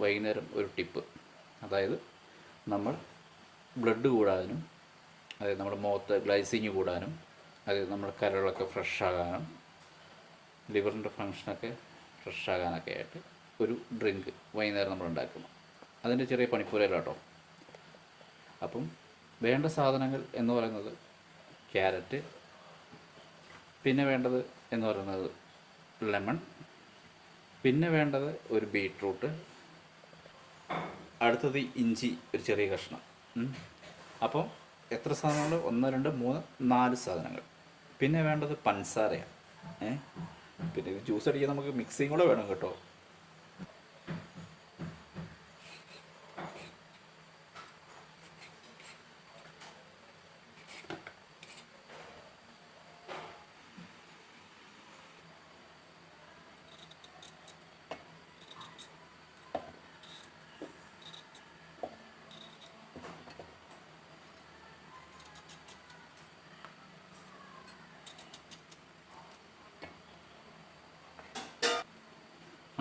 വൈകുന്നേരം ഒരു ടിപ്പ്. അതായത് നമ്മൾ ബ്ലഡ് കൂടാനും അതായത് നമ്മുടെ മുഖത്ത് ഗ്ലൈസിങ് കൂടാനും അതായത് നമ്മുടെ കരളൊക്കെ ഫ്രഷ് ആകാനും ലിവറിന്റെ ഫങ്ഷനൊക്കെ ഫ്രഷ് ആകാനൊക്കെ ആയിട്ട് ഒരു ഡ്രിങ്ക് വൈകുന്നേരം നമ്മൾ ഉണ്ടാക്കുന്നു അതിന്റെ ചെറിയ പണിപ്പുരയിലാട്ടോ അപ്പം വേണ്ട സാധനങ്ങൾ എന്ന് പറയുന്നത് ക്യാരറ്റ് പിന്നെ വേണ്ടത് എന്ന് പറയുന്നത് ലെമൺ പിന്നെ വേണ്ടത് ഒരു ബീട്രൂട്ട് അടുത്തത് ഇഞ്ചി ഒരു ചെറിയ കഷ്ണം. അപ്പോൾ എത്ര സാധനങ്ങൾ? ഒന്ന് രണ്ട് മൂന്ന് നാല് സാധനങ്ങൾ. പിന്നെ വേണ്ടത് പഞ്ചസാരയാണ് ഏ? പിന്നെ ജ്യൂസ് അടിക്കാൻ നമുക്ക് മിക്സിയും കൂടെ വേണം കേട്ടോ.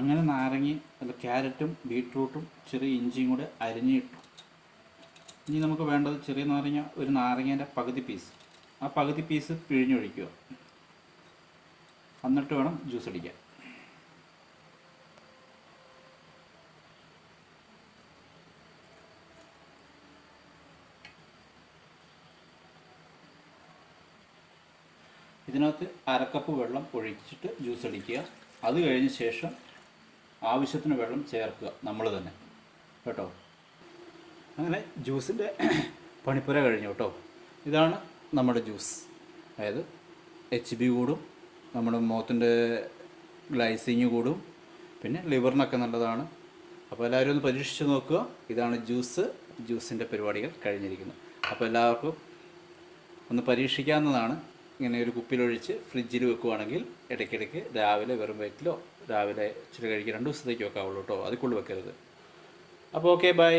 അങ്ങനെ നാരങ്ങയും അല്ല ക്യാരറ്റും ബീട്രൂട്ടും ചെറിയ ഇഞ്ചിയും കൂടെ അരിഞ്ഞിട്ടു ഇനി നമുക്ക് വേണ്ടത് ചെറിയ നാരങ്ങ ഒരു നാരങ്ങേന്റെ പകുതി പീസ് ആ പകുതി പീസ് പിഴിഞ്ഞൊഴിക്കുക. എന്നിട്ട് വേണം ജ്യൂസ് അടിക്കാൻ. ഇതിനകത്ത് അരക്കപ്പ് വെള്ളം ഒഴിച്ചിട്ട് ജ്യൂസ് അടിക്കുക. അത് കഴിഞ്ഞ ശേഷം ആവശ്യത്തിന് വെള്ളം ചേർക്കുക നമ്മൾ തന്നെ. കേട്ടോ? അങ്ങനെ ജ്യൂസിന്റെ പണിപ്പുര കഴിഞ്ഞു കേട്ടോ. ഇതാണ് നമ്മുടെ ജ്യൂസ്. അതായത് എച്ച് ബി കൂടും നമ്മുടെ മുഖത്തിന്റെ ഗ്ലൈസിങ് കൂടും പിന്നെ ലിവറിനൊക്കെ നല്ലതാണ്. അപ്പോൾ എല്ലാവരും ഒന്ന് പരീക്ഷിച്ച് നോക്കുക. ഇതാണ് ജ്യൂസ് ജ്യൂസിന്റെ പരിപാടികൾ കഴിഞ്ഞിരിക്കുന്നത് അപ്പോൾ എല്ലാവർക്കും ഒന്ന് പരീക്ഷിക്കാവുന്നതാണ്. ഇങ്ങനെ ഒരു കുപ്പിയിലൊഴിച്ച് ഫ്രിഡ്ജിൽ വെക്കുവാണെങ്കിൽ ഇടയ്ക്കിടയ്ക്ക് രാവിലെ വെറും വയറ്റിലോ രാവിലെ ഇച്ചിരി കഴിക്കുക രണ്ട് ദിവസത്തേക്ക് വെക്കാവുള്ളൂ കേട്ടോ. കൊണ്ട് വെക്കരുത്. അപ്പോൾ ഓക്കെ ബൈ